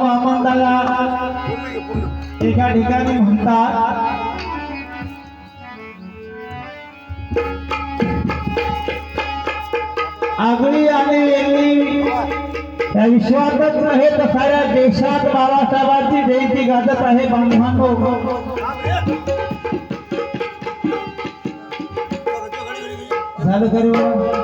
हनुमंताला एका ठिकाणी म्हणतात आगळी आणि वेगळी या विश्वातच नव्हे तर साऱ्या देशात बाबासाहेबांची जयंती गाजत आहे बांधवांनो झालं तरी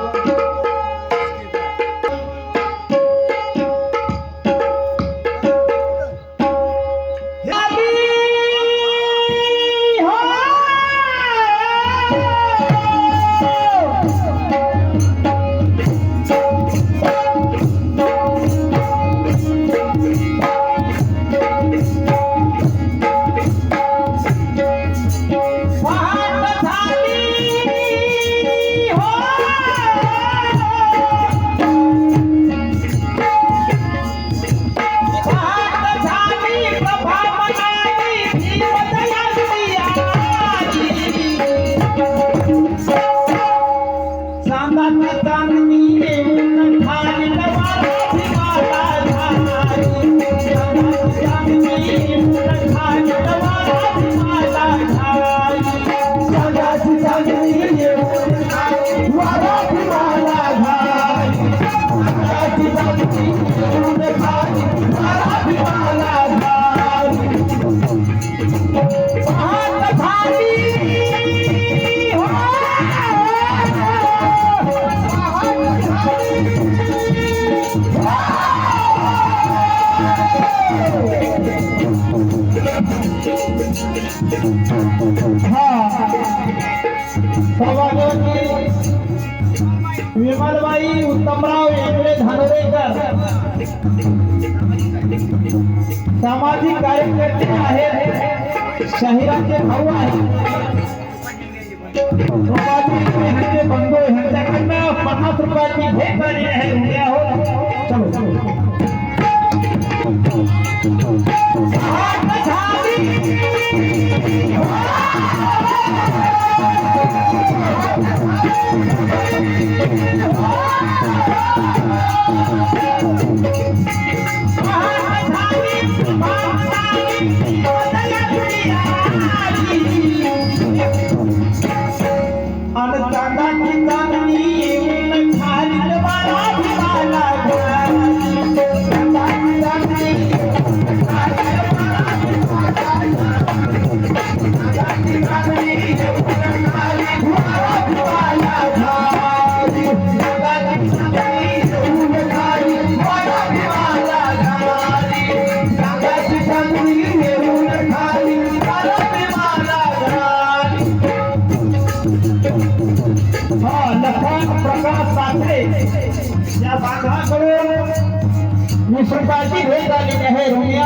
हाँ विमल भाई उत्तमराव हेगडे धानोरेकर सामाजिक कार्यकर्ते आहेत शहराचे भाऊ आहेत बंधू यांच्याकडनं पन्नास रुपयाची भेट झाली आहे उद्या ਸਰਕਾਰ ਦੀ ਹੋਈ ਗੱਲ ਕਹੇ ਰੋਇਆ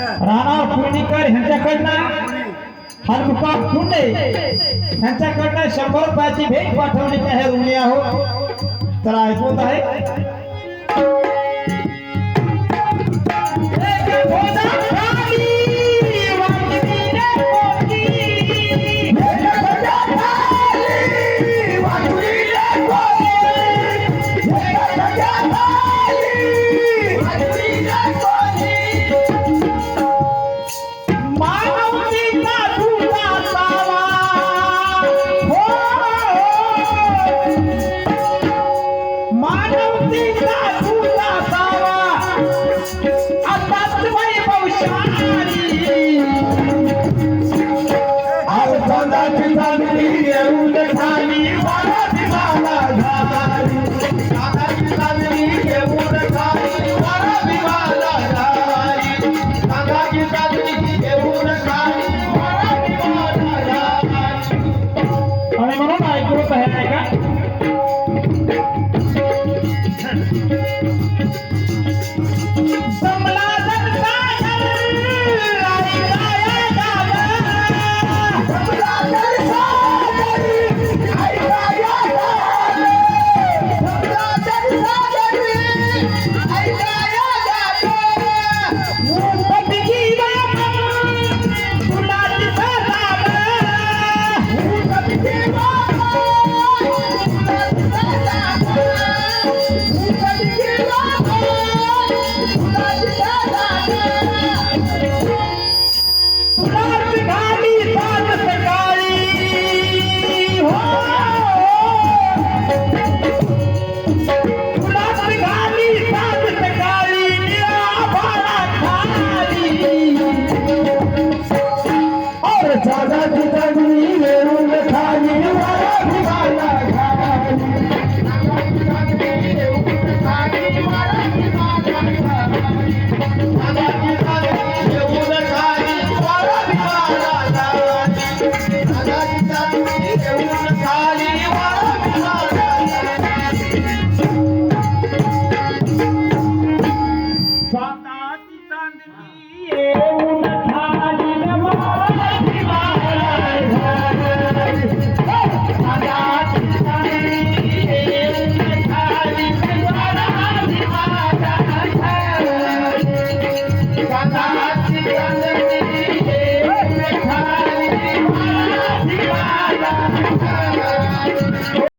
राणा पुणेकर यांच्याकडनं हनुका पुणे यांच्याकडनं शंभर रुपयाची भेट पाठवण्याची आहे उणी आहोत तर ऐकवत आहे